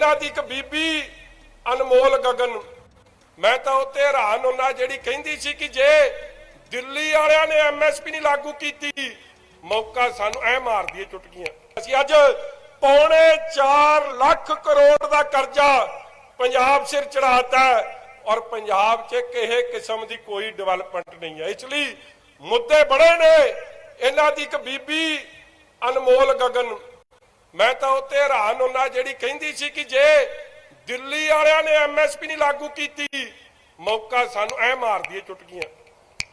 ਇਹਨਾਂ ਦੀ ਇੱਕ ਬੀਬੀ ਅਨਮੋਲ ਗਗਨ। ਮੈਂ ਤਾਂ ਉੱਤੇ ਹੈਰਾਨ ਹੁੰਨਾ ਜਿਹੜੀ ਕਹਿੰਦੀ ਸੀ ਕਿ ਜੇ ਦਿੱਲੀ ਵਾਲਿਆਂ ਨੇ ਐਮਐਸਪੀ ਨਹੀਂ ਲਾਗੂ ਕੀਤੀ, ਮੌਕਾ ਸਾਨੂੰ ਐ ਮਾਰਦੀ ਏ ਚੁਟਕੀਆਂ। ਅਸੀਂ ਅੱਜ ਪੌਣੇ 4 ਲੱਖ ਕਰੋੜ ਦਾ ਕਰਜ਼ਾ ਪੰਜਾਬ ਸਿਰ ਚੜਾਤਾ ਔਰ ਪੰਜਾਬ 'ਚ ਕਿਸੇ ਕਿਸਮ ਦੀ ਕੋਈ ਡਿਵੈਲਪਮੈਂਟ ਨਹੀਂ ਹੈ। ਇਸ ਲਈ ਮੁੱਦੇ ਬੜੇ ਨੇ। ਇਹਨਾਂ ਦੀ ਇੱਕ ਬੀਬੀ ਅਨਮੋਲ ਗਗਨ ਮੈਂ ਤਾਂ ਉੱਤੇ ਹੈਰਾਨ ਹੁੰਨਾ ਜਿਹੜੀ ਕਹਿੰਦੀ ਸੀ ਕਿ ਜੇ ਦਿੱਲੀ ਵਾਲਿਆਂ ਨੇ ਐਮਐਸਪੀ ਨਹੀਂ ਲਾਗੂ ਕੀਤੀ, ਮੌਕਾ ਸਾਨੂੰ ਐ ਮਾਰਦੀ ਏ ਚੁਟਕੀਆਂ।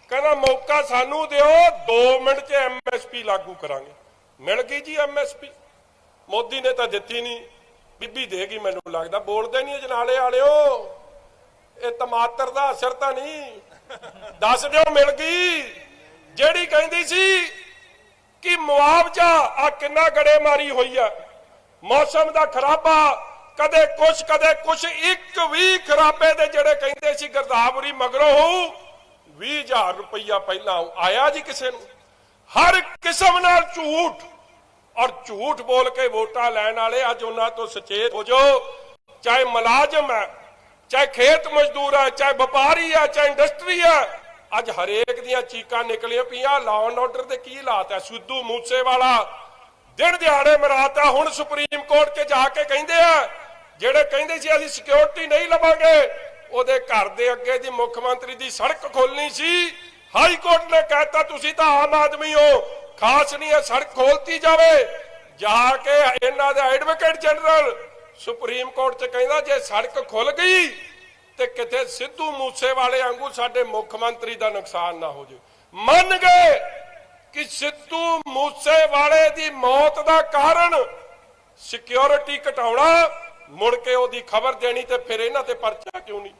ਕਹਿੰਦਾ ਮੌਕਾ ਸਾਨੂੰ ਦਿਓ 2 ਮਿੰਟ 'ਚ ਐਮਐਸਪੀ ਲਾਗੂ ਕਰਾਂਗੇ। ਮਿਲ ਗਈ ਜੀ ਐਮਐਸਪੀ ਮੋਦੀ ਨੇ ਤਾਂ ਦਿੱਤੀ ਨਹੀਂ। ਬੀਬੀ ਦੇਗੀ ਮੈਨੂੰ ਲੱਗਦਾ। ਬੋਲਦੇ ਨਹੀਂ ਜਨਾਲੇ ਵਾਲਿਓ। ਇਹ ਟਮਾਟਰ ਦਾ ਅਸਰ ਤਾਂ ਨਹੀਂ। ਦੱਸ ਦਿਓ, ਮਿਲ ਗਈ। ਜਿਹੜੀ ਕਹਿੰਦੀ ਸੀ ਮੁਆਵਜ਼ਾ ਆ ਕਿੰਨਾ ਗੜੇ ਮਾਰੀ ਹੋਈ ਆ। ਮੌਸਮ ਦਾ ਖਰਾਬਾ, ਕਦੇ ਕੁਛ ਕਦੇ ਕੁਛ, ਇੱਕ ਵੀ ਖਰਾਬੇ ਦੇ ਜਿਹੜੇ ਕਹਿੰਦੇ ਸੀ ਗਰਦਾਵਰੀ ਮਗਰੋਂ 20000 ਰੁਪਈਆ ਪਹਿਲਾਂ ਆਇਆ ਜੀ ਕਿਸੇ ਨੂੰ। ਹਰ ਕਿਸਮ ਨਾਲ ਝੂਠ। ਔਰ ਝੂਠ ਬੋਲ ਕੇ ਵੋਟਾਂ ਲੈਣ ਵਾਲੇ ਅੱਜ ਉਹਨਾਂ ਤੋਂ ਸੁਚੇਤ ਹੋ ਜਾਓ। ਚਾਹੇ ਮੁਲਾਜ਼ਮ ਹੈ, ਚਾਹੇ ਖੇਤ ਮਜ਼ਦੂਰ ਹੈ, ਚਾਹੇ ਵਪਾਰੀ ਹੈ, ਚਾਹੇ ਇੰਡਸਟਰੀ ਹੈ ਅੱਜ ਹਰੇਕ ਦੀਆਂ ਚੀਕਾਂ ਨਿਕਲੀਆਂ ਪਈਆਂ ਲਾਅ ਐਂਡ ਆਰਡਰ ਦੇ ਕੀ ਹਾਲਾਤ ਹੈ ਸਿੱਧੂ ਮੂਸੇਵਾਲਾ ਦਿਨ ਦਿਹਾੜੇ ਮਰਾਤਾ, ਹੁਣ ਸੁਪਰੀਮ ਕੋਰਟ 'ਚ ਜਾ ਕੇ ਕਹਿੰਦੇ ਆ, ਜਿਹੜੇ ਕਹਿੰਦੇ ਸੀ ਅਸੀਂ ਸਿਕਿਉਰਿਟੀ ਨਹੀਂ ਲਵਾਂਗੇ, ਉਹਦੇ ਘਰ ਦੇ ਅੱਗੇ ਦੀ ਮੁੱਖ ਮੰਤਰੀ ਦੀ ਸੜਕ ਖੋਲਣੀ ਸੀ ਹਾਈ ਕੋਰਟ ਨੇ ਕਹਿਤਾ, ਤੁਸੀਂ ਤਾਂ ਆਮ ਆਦਮੀ ਹੋ, ਖਾਸ ਨਹੀਂ ਇਹ ਸੜਕ ਖੋਲਤੀ ਜਾਵੇ। ਜਾ ਕੇ ਇਹਨਾਂ ਦਾ ਐਡਵੋਕੇਟ ਜਨਰਲ ਸੁਪਰੀਮ ਕੋਰਟ 'ਚ ਕਹਿੰਦਾ, ਜੇ ਸੜਕ ਖੁੱਲ ਗਈ ਤੇ ਕਿਤੇ ਸਿੱਧੂ ਮੂਸੇ ਵਾਲੇ ਵਾਂਗੂ ਸਾਡੇ ਮੁੱਖ ਮੰਤਰੀ ਦਾ ਨੁਕਸਾਨ ਨਾ ਹੋ ਜਾਵੇ ਮੰਨ ਗਏ ਕਿ ਸਿੱਧੂ ਮੂਸੇ ਵਾਲੇ ਦੀ ਮੌਤ ਦਾ ਕਾਰਨ ਸਿਕਿਉਰਿਟੀ ਘਟਾਉਣਾ, ਮੁੜ ਕੇ ਉਹਦੀ ਖਬਰ ਦੇਣੀ ਤੇ ਫਿਰ ਇਹਨਾਂ ਤੇ ਪਰਚਾ ਕਿਉਂ ਨਹੀਂ?